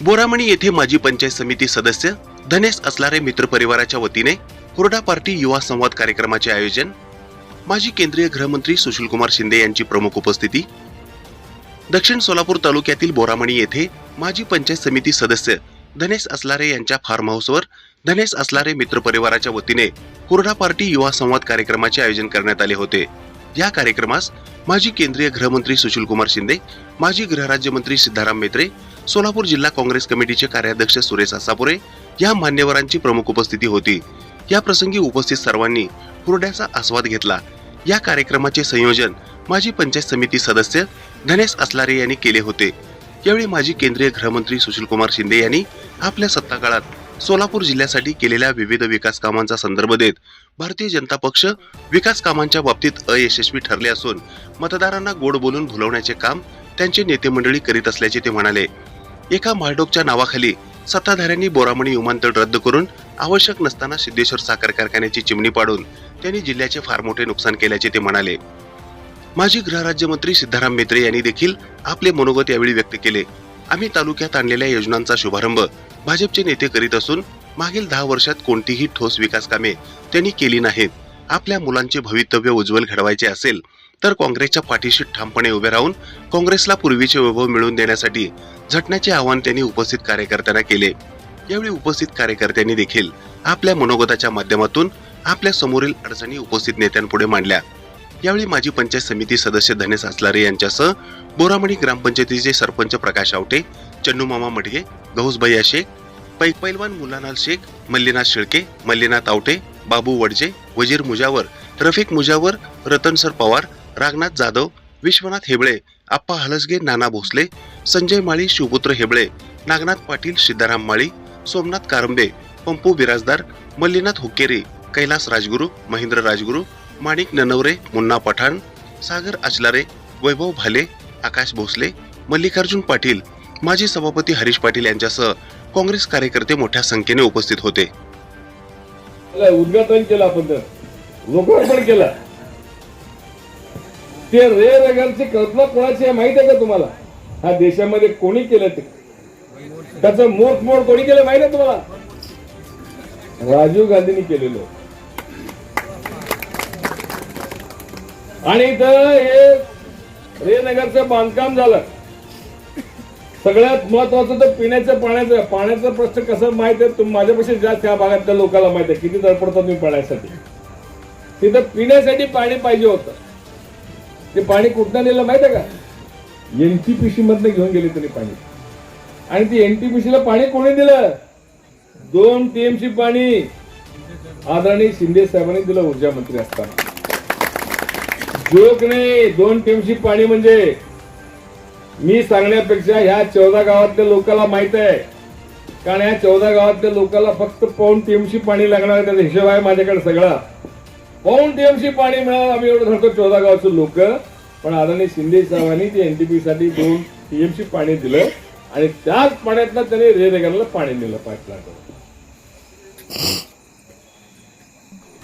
बोरामणी येथे माजी पंचायत समिती सदस्य धनेश असलारे मित्र परिवाराच्या वतीने हुरडा पार्टी युवा संवाद कार्यक्रमाचे आयोजन माजी केंद्रीय गृहमंत्री सुशीलकुमार शिंदे यांची प्रमुख उपस्थिती दक्षिण सोलापूर तालुक्यातील बोरामणी येथे माजी पंचायत समिती सदस्य धनेश असलारे यांच्या फार्म हाऊसवर धनेश असलारे मित्र परिवाराच्या वतीने हुरडा पार्टी युवा संवाद कार्यक्रमाचे आयोजन करण्यात आले होते. या कार्यक्रमास माजी केंद्रीय गृहमंत्री सुशीलकुमार शिंदे माजी गृहराज्यमंत्री सिद्धाराम मेत्रे सोलापूर जिल्हा काँग्रेस कमिटीचे कार्याध्यक्ष सुरेश आसापुरे या मान्यवरांची प्रमुख उपस्थिती होती. या प्रसंगी उपस्थित सर्वांनी हुरड्याचा आस्वाद घेतला. या कार्यक्रमाचे संयोजन माजी पंचायत समिती सदस्य धनेश असलारे यांनी केले होते. यावेळी माजी केंद्रीय गृहमंत्री सुशीलकुमार शिंदे यांनी आपल्या सत्ताकाळात सोलापूर जिल्ह्यासाठी केलेल्या विविध विकास कामांचा संदर्भ देत भारतीय जनता पक्ष विकास कामांच्या बाबतीत अयशस्वी ठरले असून मतदारांना गोड बोलून भुलवण्याचे काम त्यांचे नेते मंडळी करीत असल्याचे ते म्हणाले. एका माळडोकच्या नावाखाली सत्ताधाऱ्यांनी बोरामणी विमानतळ रद्द करून आवश्यक नसताना सिद्धेश्वर साखर कारखान्याची चिमणी पाडून त्यांनी जिल्ह्याचे फार मोठे नुकसान केल्याचे ते म्हणाले. माजी गृहराज्यमंत्री सिद्धाराम मेत्रे यांनी देखील आपले मनोगत यावेळी व्यक्त केले. आम्ही तालुक्यात आणलेल्या योजनांचा शुभारंभ भाजपचे नेते करीत असून मागील दहा वर्षात कोणतीही ठोस विकास कामे त्यांनी केली नाहीत. आपल्या मुलांचे भवितव्य उज्ज्वल घडवायचे असेल तर काँग्रेसच्या पाठीशी ठामपणे उभे राहून काँग्रेसला पूर्वीचे वैभव मिळवून देण्यासाठी झटण्याचे आवाहन त्यांनी उपस्थित कार्यकर्त्यांना केले. यावेळी उपस्थित कार्यकर्त्यांनी देखील आपल्या मनोगताच्या माध्यमातून आपल्या समोरील अडचणी उपस्थित नेत्यांपुढे मांडल्या. यावेळी माजी पंचायत समिती सदस्य धनेश असलारे यांच्यासह बोरामणी ग्रामपंचायतीचे सरपंच प्रकाश आवटे चन्नूमामा मडगे गहुसभैया शेख पै पैलवान मुलानाल शेख मल्लीनाथ शेळके मल्लीनाथ आवटे बाबू वडजे वजीर मुजावर रफिक मुजावर रतनसर पवार रागनाथ जाधव विश्वनाथ हेबळे आप्पा हलसगे नाना भोसले संजय माळी शिवपुत्र हेबळे नागनाथ पाटील सिद्धाराम माळी सोमनाथ कारंबे पंपू बिराजदार मल्लीनाथ हुक्केरी कैलास राजगुरू महेंद्र राजगुरू माणिक ननवरे मुन्ना पठाण सागर अचलारे वैभव भाले आकाश भोसले मल्लिकार्जुन पाटील माजी सभापती हरीश पाटील यांच्यासह काँग्रेस कार्यकर्ते मोठ्या संख्येने उपस्थित होते. उद्घाटन केलं आपण लोकार्पण केलं. ते रे रगारची कल्पना कोणाची आहे माहीत आहे का तुम्हाला? हा देशामध्ये कोणी केलं ते? त्याचं मोठ मोठ कोणी केलं माहीत आहे तुम्हाला? राजीव गांधींनी केलेलं. आणि इथं हे रे नगरचं बांधकाम झालं. सगळ्यात महत्वाचं तर पिण्याचं पाण्याचं. पाण्याचा प्रश्न कसं माहीत आहे? तुम माझ्यापेक्षा जास्त त्या भागातल्या लोकांना माहीत आहे. किती धडपडतात तुम्ही पाण्यासाठी? तिथं पिण्यासाठी पाणी पाहिजे होतं. ते पाणी कुठनं नेलं माहीत आहे का? एनटीपीसी मधनं घेऊन गेले तरी पाणी. आणि ती एनटीपीसी ला पाणी कोणी दिलं? दोन टीएमसी पाणी. आदरणीय शिंदे साहेबांनी दिलं ऊर्जा मंत्री असताना. जोक नाही दोन टीएमसी पाणी म्हणजे. मी सांगण्यापेक्षा ह्या चौदा गावातल्या लोकांना माहीत आहे. कारण ह्या चौदा गावातल्या लोकांना फक्त पाऊन टीएमसी पाणी लागणार त्याचा हिशोब आहे माझ्याकडे सगळा. पाऊन टीएमसी पाणी मिळालं आम्ही एवढं धरतो चौदा गावाचे लोक. पण आदरणीय शिंदे साहेबांनी ते एनटीपी साठी दोन टीएमसी पाणी दिलं. आणि त्याच पाण्यातनं त्यांनी रेरेगाला पाणी दिलं पाईपलाईन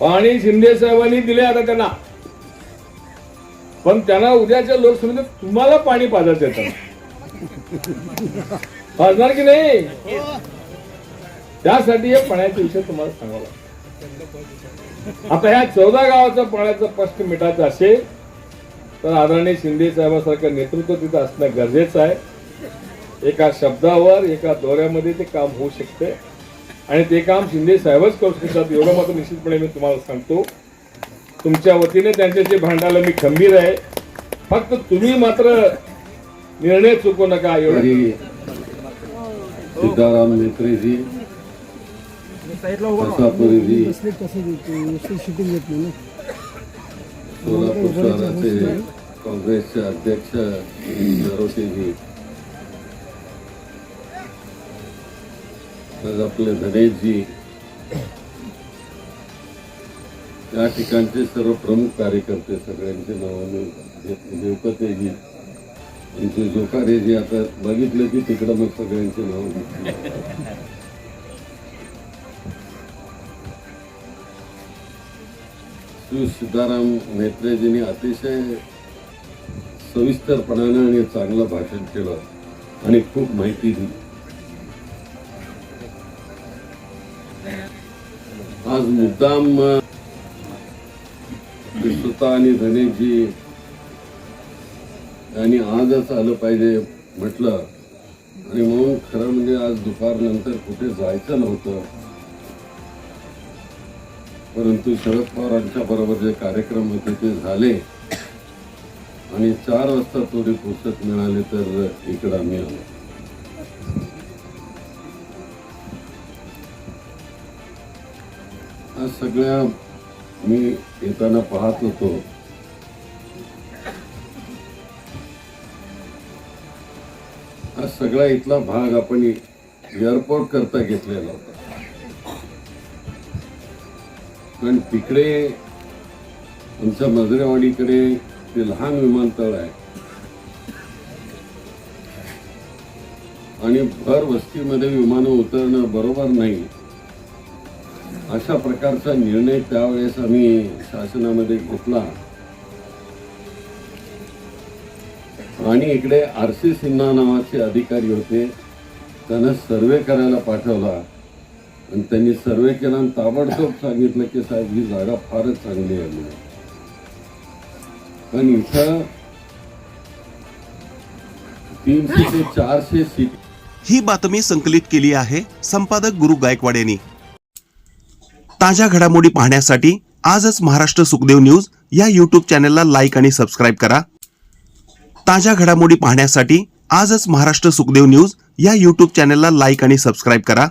पाणी शिंदे साहेबांनी दिले आता त्यांना. पण त्यांना उद्याच्या लोकसभेत तुम्हाला पाणी पाजायचं येतं पाजणार की नाही? त्यासाठी हे पाण्याचा विषय तुम्हाला सांगावा आता ह्या चौदा गावाचा पाण्याचं प्रश्न मिटायचं असेल तर आदरणीय शिंदे साहेबांसारखं नेतृत्व तिथं असणं गरजेचं आहे. एका शब्दावर एका दौऱ्यामध्ये ते काम होऊ शकते. आणि ते काम शिंदे साहेबच करू शकतात एवढं मात्र निश्चितपणे मी तुम्हाला सांगतो. तुमच्या वतीने त्यांच्याशी भांडायला मी खंबीर आहे फक्त तुम्ही मात्र निर्णय चुकू नका एवढी. सिद्धाराम मेत्रेजी नाही ना. सोलापूर शहराचे काँग्रेसचे अध्यक्ष नरोटेजी तर आपले धनेशजी या ठिकाणचे सर्व प्रमुख कार्यकर्ते सगळ्यांचे नावाने देवकतेजी यांचे जोकारेजी आता बघितलं की तिकडं मग सगळ्यांचे नाव घेतले. श्री सीताराम मेत्रेजींनी अतिशय सविस्तरपणानं आणि चांगलं भाषण केलं आणि खूप माहिती दिली. आज मुद्दाम विस्तृता आणि धनेजी यांनी आजच आलं पाहिजे म्हटलं. आणि म्हणून खरं म्हणजे आज दुपारनंतर कुठे जायचं नव्हतं. परंतु शरद पवारांच्या बरोबर जे कार्यक्रम होते ते झाले. आणि चार वाजता थोडी पुस्तक मिळाली तर इकडं आम्ही आलो. आज सगळ्या मी येताना पाहत होतो. हा सगळा इथला भाग आपण एअरपोर्ट करता घेतलेला होता. कारण तिकडे आमच्या मजरेवाडीकडे ते लहान विमानतळ आहे. आणि भर वस्तीमध्ये विमानं उतरणं बरोबर नाही. अशा प्रकारचा निर्णय त्यावेळेस आम्ही शासनामध्ये घेतला. आणि इकडे आर सी सिन्हा नावाचे अधिकारी होते. त्यांना सर्वे करायला पाठवला. आणि त्यांनी सर्वे केला आणि ताबडतोब सांगितलं की साहेब ही जागा फारच चांगली आहे म्हणून. पण इथं तीनशे ते चारशे सीट ही बातमी संकलित केली आहे संपादक गुरु गायकवाड यांनी. ताज्या घडामोडी पाहण्यासाठी आजच महाराष्ट्र सुखदेव न्यूज या यूट्यूब चॅनलला लाईक आणि सबस्क्राईब करा. ताज्या घडामोडी पाहण्यासाठी आजच महाराष्ट्र सुखदेव न्यूज या यूट्यूब चॅनलला लाईक आणि सबस्क्राईब करा.